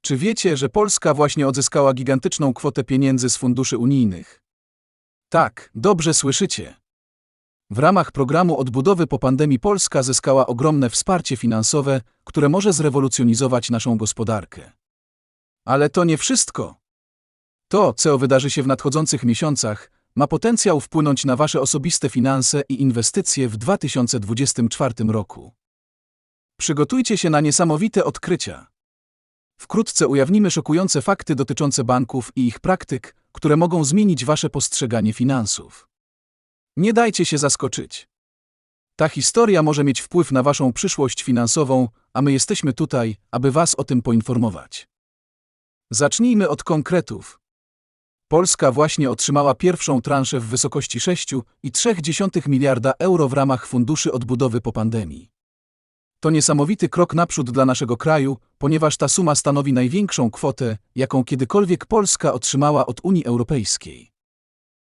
Czy wiecie, że Polska właśnie odzyskała gigantyczną kwotę pieniędzy z funduszy unijnych? Tak, dobrze słyszycie. W ramach programu odbudowy po pandemii Polska zyskała ogromne wsparcie finansowe, które może zrewolucjonizować naszą gospodarkę. Ale to nie wszystko. To, co wydarzy się w nadchodzących miesiącach, ma potencjał wpłynąć na Wasze osobiste finanse i inwestycje w 2024 roku. Przygotujcie się na niesamowite odkrycia. Wkrótce ujawnimy szokujące fakty dotyczące banków i ich praktyk, które mogą zmienić Wasze postrzeganie finansów. Nie dajcie się zaskoczyć. Ta historia może mieć wpływ na Waszą przyszłość finansową, a my jesteśmy tutaj, aby Was o tym poinformować. Zacznijmy od konkretów. Polska właśnie otrzymała pierwszą transzę w wysokości 6,3 miliarda euro w ramach funduszy odbudowy po pandemii. To niesamowity krok naprzód dla naszego kraju, ponieważ ta suma stanowi największą kwotę, jaką kiedykolwiek Polska otrzymała od Unii Europejskiej.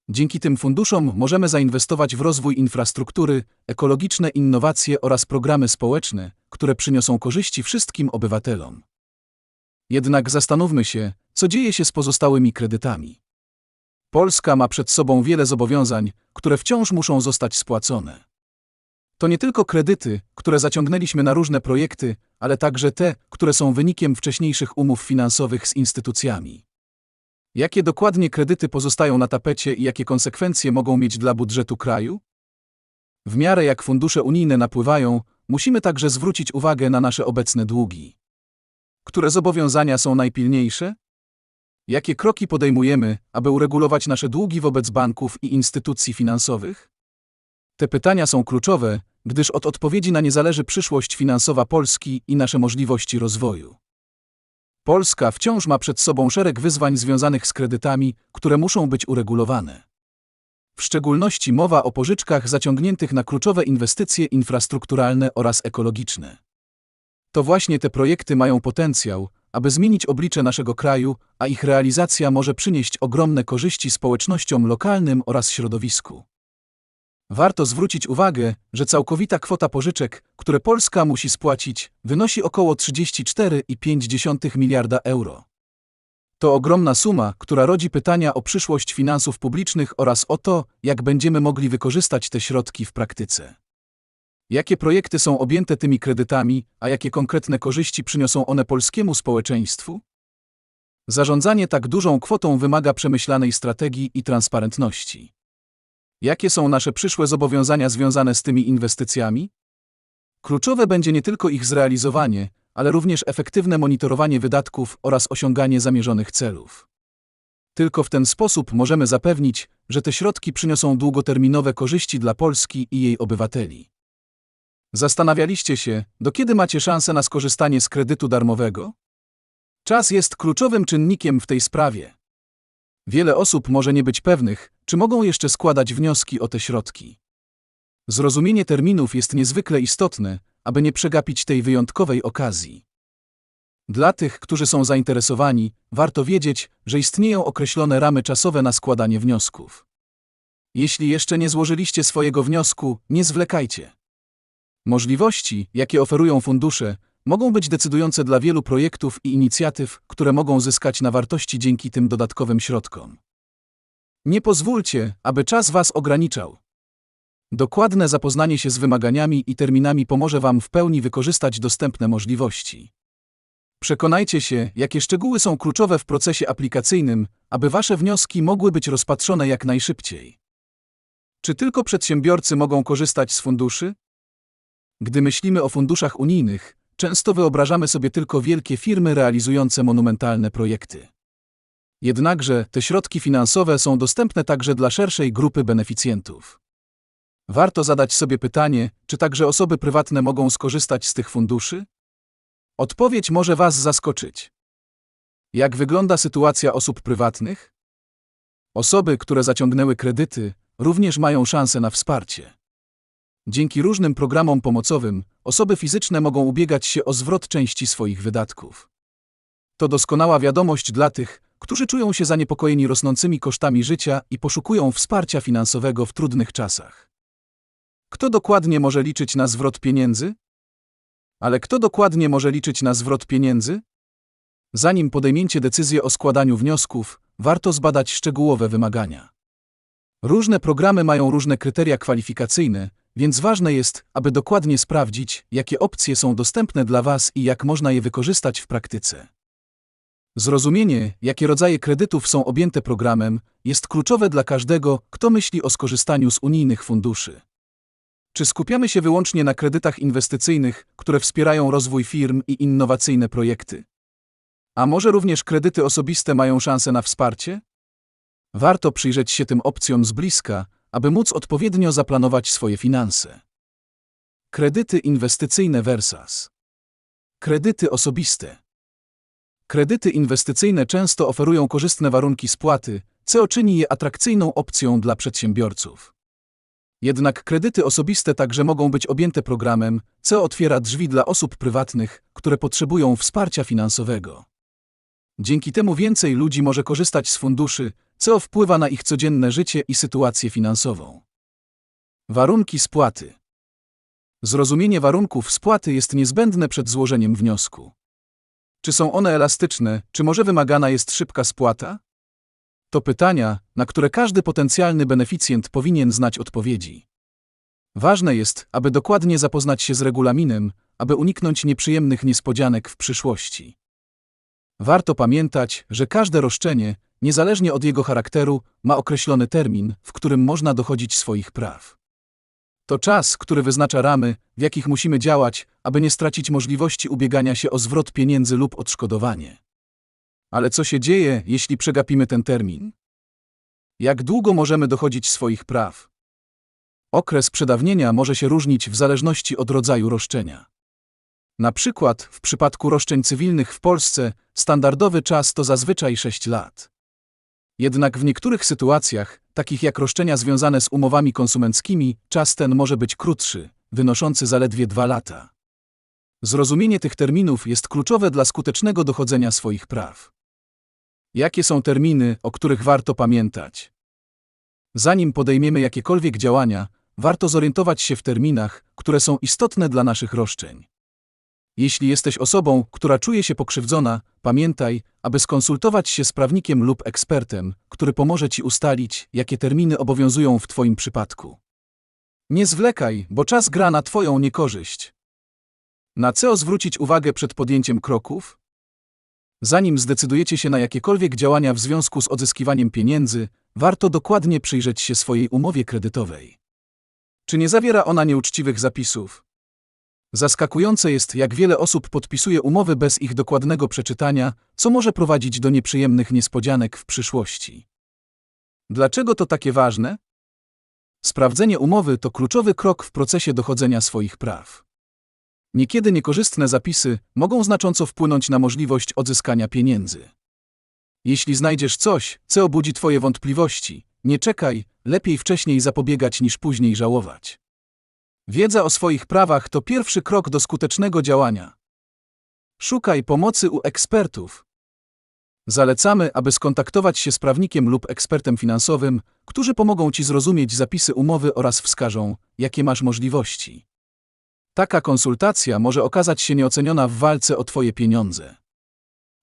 Dzięki tym funduszom możemy zainwestować w rozwój infrastruktury, ekologiczne innowacje oraz programy społeczne, które przyniosą korzyści wszystkim obywatelom. Jednak zastanówmy się, co dzieje się z pozostałymi kredytami. Polska ma przed sobą wiele zobowiązań, które wciąż muszą zostać spłacone. To nie tylko kredyty, które zaciągnęliśmy na różne projekty, ale także te, które są wynikiem wcześniejszych umów finansowych z instytucjami. Jakie dokładnie kredyty pozostają na tapecie i jakie konsekwencje mogą mieć dla budżetu kraju? W miarę jak fundusze unijne napływają, musimy także zwrócić uwagę na nasze obecne długi. Które zobowiązania są najpilniejsze? Jakie kroki podejmujemy, aby uregulować nasze długi wobec banków i instytucji finansowych? Te pytania są kluczowe, gdyż od odpowiedzi na nie zależy przyszłość finansowa Polski i nasze możliwości rozwoju. Polska wciąż ma przed sobą szereg wyzwań związanych z kredytami, które muszą być uregulowane. W szczególności mowa o pożyczkach zaciągniętych na kluczowe inwestycje infrastrukturalne oraz ekologiczne. To właśnie te projekty mają potencjał, aby zmienić oblicze naszego kraju, a ich realizacja może przynieść ogromne korzyści społecznościom lokalnym oraz środowisku. Warto zwrócić uwagę, że całkowita kwota pożyczek, które Polska musi spłacić, wynosi około 34,5 miliarda euro. To ogromna suma, która rodzi pytania o przyszłość finansów publicznych oraz o to, jak będziemy mogli wykorzystać te środki w praktyce. Jakie projekty są objęte tymi kredytami, a jakie konkretne korzyści przyniosą one polskiemu społeczeństwu? Zarządzanie tak dużą kwotą wymaga przemyślanej strategii i transparentności. Jakie są nasze przyszłe zobowiązania związane z tymi inwestycjami? Kluczowe będzie nie tylko ich zrealizowanie, ale również efektywne monitorowanie wydatków oraz osiąganie zamierzonych celów. Tylko w ten sposób możemy zapewnić, że te środki przyniosą długoterminowe korzyści dla Polski i jej obywateli. Zastanawialiście się, do kiedy macie szansę na skorzystanie z kredytu darmowego? Czas jest kluczowym czynnikiem w tej sprawie. Wiele osób może nie być pewnych, czy mogą jeszcze składać wnioski o te środki. Zrozumienie terminów jest niezwykle istotne, aby nie przegapić tej wyjątkowej okazji. Dla tych, którzy są zainteresowani, warto wiedzieć, że istnieją określone ramy czasowe na składanie wniosków. Jeśli jeszcze nie złożyliście swojego wniosku, nie zwlekajcie. Możliwości, jakie oferują fundusze, mogą być decydujące dla wielu projektów i inicjatyw, które mogą zyskać na wartości dzięki tym dodatkowym środkom. Nie pozwólcie, aby czas Was ograniczał. Dokładne zapoznanie się z wymaganiami i terminami pomoże Wam w pełni wykorzystać dostępne możliwości. Przekonajcie się, jakie szczegóły są kluczowe w procesie aplikacyjnym, aby Wasze wnioski mogły być rozpatrzone jak najszybciej. Czy tylko przedsiębiorcy mogą korzystać z funduszy? Gdy myślimy o funduszach unijnych, często wyobrażamy sobie tylko wielkie firmy realizujące monumentalne projekty. Jednakże te środki finansowe są dostępne także dla szerszej grupy beneficjentów. Warto zadać sobie pytanie, czy także osoby prywatne mogą skorzystać z tych funduszy? Odpowiedź może Was zaskoczyć. Jak wygląda sytuacja osób prywatnych? Osoby, które zaciągnęły kredyty, również mają szansę na wsparcie. Dzięki różnym programom pomocowym, osoby fizyczne mogą ubiegać się o zwrot części swoich wydatków. To doskonała wiadomość dla tych, którzy czują się zaniepokojeni rosnącymi kosztami życia i poszukują wsparcia finansowego w trudnych czasach. Kto dokładnie może liczyć na zwrot pieniędzy? Ale kto dokładnie może liczyć na zwrot pieniędzy? Zanim podejmiecie decyzję o składaniu wniosków, warto zbadać szczegółowe wymagania. Różne programy mają różne kryteria kwalifikacyjne, więc ważne jest, aby dokładnie sprawdzić, jakie opcje są dostępne dla Was i jak można je wykorzystać w praktyce. Zrozumienie, jakie rodzaje kredytów są objęte programem, jest kluczowe dla każdego, kto myśli o skorzystaniu z unijnych funduszy. Czy skupiamy się wyłącznie na kredytach inwestycyjnych, które wspierają rozwój firm i innowacyjne projekty? A może również kredyty osobiste mają szansę na wsparcie? Warto przyjrzeć się tym opcjom z bliska, aby móc odpowiednio zaplanować swoje finanse. Kredyty inwestycyjne versus kredyty osobiste. Kredyty inwestycyjne często oferują korzystne warunki spłaty, co czyni je atrakcyjną opcją dla przedsiębiorców. Jednak kredyty osobiste także mogą być objęte programem, co otwiera drzwi dla osób prywatnych, które potrzebują wsparcia finansowego. Dzięki temu więcej ludzi może korzystać z funduszy, co wpływa na ich codzienne życie i sytuację finansową. Warunki spłaty. Zrozumienie warunków spłaty jest niezbędne przed złożeniem wniosku. Czy są one elastyczne, czy może wymagana jest szybka spłata? To pytania, na które każdy potencjalny beneficjent powinien znać odpowiedzi. Ważne jest, aby dokładnie zapoznać się z regulaminem, aby uniknąć nieprzyjemnych niespodzianek w przyszłości. Warto pamiętać, że każde roszczenie, niezależnie od jego charakteru, ma określony termin, w którym można dochodzić swoich praw. To czas, który wyznacza ramy, w jakich musimy działać, aby nie stracić możliwości ubiegania się o zwrot pieniędzy lub odszkodowanie. Ale co się dzieje, jeśli przegapimy ten termin? Jak długo możemy dochodzić swoich praw? Okres przedawnienia może się różnić w zależności od rodzaju roszczenia. Na przykład, w przypadku roszczeń cywilnych w Polsce, standardowy czas to zazwyczaj 6 lat. Jednak w niektórych sytuacjach, takich jak roszczenia związane z umowami konsumenckimi, czas ten może być krótszy, wynoszący zaledwie 2 lata. Zrozumienie tych terminów jest kluczowe dla skutecznego dochodzenia swoich praw. Jakie są terminy, o których warto pamiętać? Zanim podejmiemy jakiekolwiek działania, warto zorientować się w terminach, które są istotne dla naszych roszczeń. Jeśli jesteś osobą, która czuje się pokrzywdzona, pamiętaj, aby skonsultować się z prawnikiem lub ekspertem, który pomoże ci ustalić, jakie terminy obowiązują w Twoim przypadku. Nie zwlekaj, bo czas gra na Twoją niekorzyść. Na co zwrócić uwagę przed podjęciem kroków? Zanim zdecydujecie się na jakiekolwiek działania w związku z odzyskiwaniem pieniędzy, warto dokładnie przyjrzeć się swojej umowie kredytowej. Czy nie zawiera ona nieuczciwych zapisów? Zaskakujące jest, jak wiele osób podpisuje umowy bez ich dokładnego przeczytania, co może prowadzić do nieprzyjemnych niespodzianek w przyszłości. Dlaczego to takie ważne? Sprawdzenie umowy to kluczowy krok w procesie dochodzenia swoich praw. Niekiedy niekorzystne zapisy mogą znacząco wpłynąć na możliwość odzyskania pieniędzy. Jeśli znajdziesz coś, co obudzi Twoje wątpliwości, nie czekaj, lepiej wcześniej zapobiegać niż później żałować. Wiedza o swoich prawach to pierwszy krok do skutecznego działania. Szukaj pomocy u ekspertów. Zalecamy, aby skontaktować się z prawnikiem lub ekspertem finansowym, którzy pomogą Ci zrozumieć zapisy umowy oraz wskażą, jakie masz możliwości. Taka konsultacja może okazać się nieoceniona w walce o Twoje pieniądze.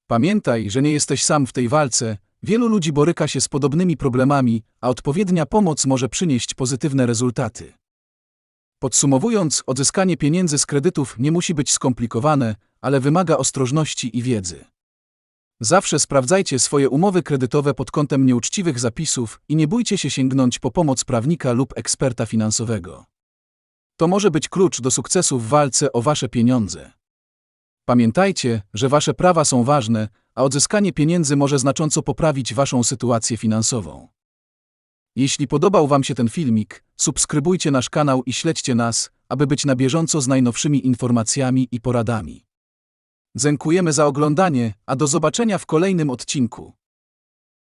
Pamiętaj, że nie jesteś sam w tej walce, wielu ludzi boryka się z podobnymi problemami, a odpowiednia pomoc może przynieść pozytywne rezultaty. Podsumowując, odzyskanie pieniędzy z kredytów nie musi być skomplikowane, ale wymaga ostrożności i wiedzy. Zawsze sprawdzajcie swoje umowy kredytowe pod kątem nieuczciwych zapisów i nie bójcie się sięgnąć po pomoc prawnika lub eksperta finansowego. To może być klucz do sukcesu w walce o wasze pieniądze. Pamiętajcie, że wasze prawa są ważne, a odzyskanie pieniędzy może znacząco poprawić waszą sytuację finansową. Jeśli podobał Wam się ten filmik, subskrybujcie nasz kanał i śledźcie nas, aby być na bieżąco z najnowszymi informacjami i poradami. Dziękujemy za oglądanie, a do zobaczenia w kolejnym odcinku.